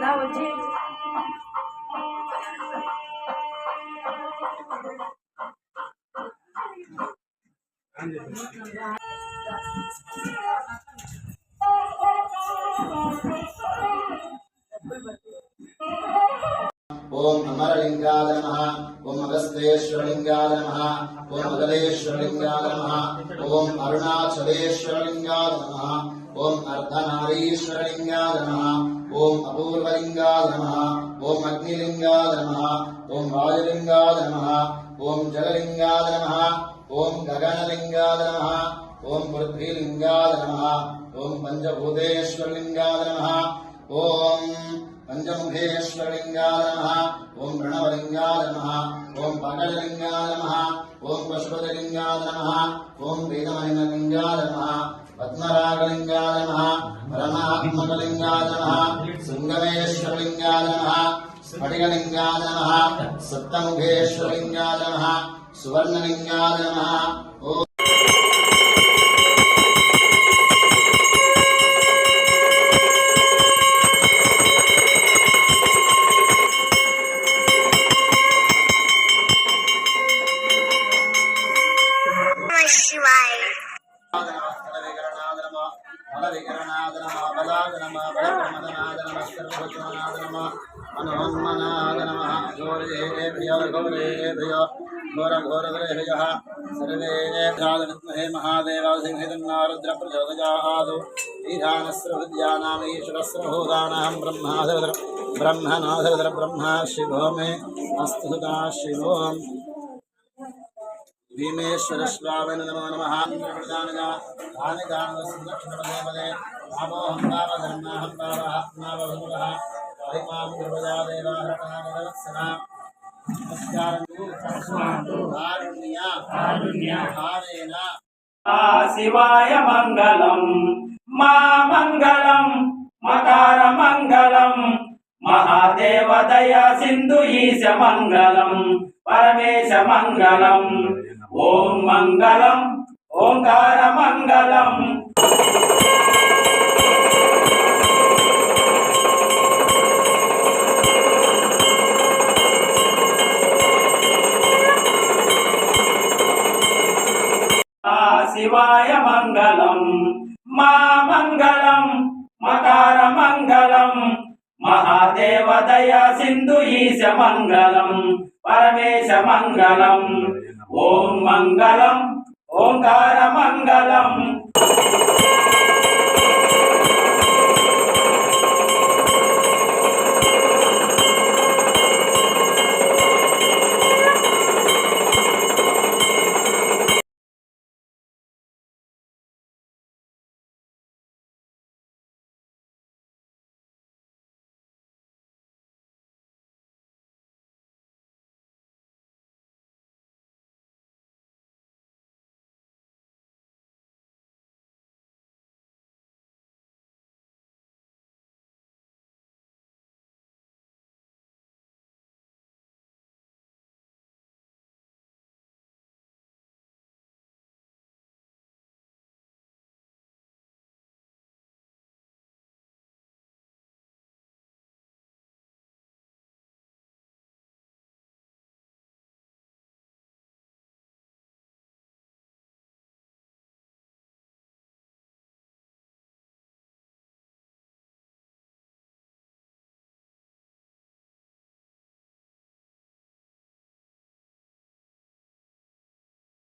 来，我接。ఓం అమరలింగాయ నమ ఓం అగస్తేశ్వరలింగాయ నమ ఓం అగలేశ్వరలింగాయ నమ ఓం అరుణాచలేశ్వరలింగాయ నమ ఓం అర్ధనారీశ్వరలింగాయ నమ ఓం అపూర్వలింగాయ నమ ఓం అగ్నిలింగాయ నమ ఓం వాయులింగాయ నమ ఓం జలలింగాయ నమ ఓం గగనలింగాయ నమ ఓం పృథ్వీలింగాయ నమ ఓం పంచభూతేశ్వరలింగాయ నమ ఓం పంచముఖేశ్వరలింగాయ నమ. ఓం ప్రణవలింగాయ నమ. ఓం పగలలింగాయ నమ. ఓం పశుపతిలింగాయ నమ. ఓం వేదమహిమలింగాయ నమ. పద్మరాగలింగాయ నమ. పరమాత్మకలింగాయ నమ. శృంగమేశ్వరలింగాయ నమ. స్ఫటికలింగాయ నమ. సప్తముఖేశ్వరలింగాయ నమ. సువర్ణలింగాయ నమ ఓం శివాయ నాద నమ బలాద నమ బలప్రమద నాద నమ సర్వోచనాద నమ మనోన్మనాద నమ ఘోరే ప్రియ ఘోరే ప్రియ ఘోర ఘోర గ్రహయ సర్వే విద్మహే మహాదేవాసింహితన్నారుద్ర ప్రచోదయాదు బ్రహ్మ శివో మే అస్తుదా శివో భీమేశ్వర స్వామిని నమో నమ. సంరక్షణపదే భావోహం భావ ధర్మాహం భావ ఆత్మావభూవ హరిమాం కృపయా దేవాహరణ నమస్కారం. కారుణ్య. కారుణ్య. భావేన ఆ శివాయ మంగళం. మా మంగళం. మకార మంగళం. మహాదేవదయ సింధు ఈశ మంగళం. పరమేశ మంగళం. ఓం మంగళం ఓంకార మంగళం. శివాయ మంగళం మా మంగళం మకార మంగళం మహాదేవ దయా సింధు ఈశ మంగళం పరమేశ మంగళం. ఓం మంగళం ఓంకార మంగళం.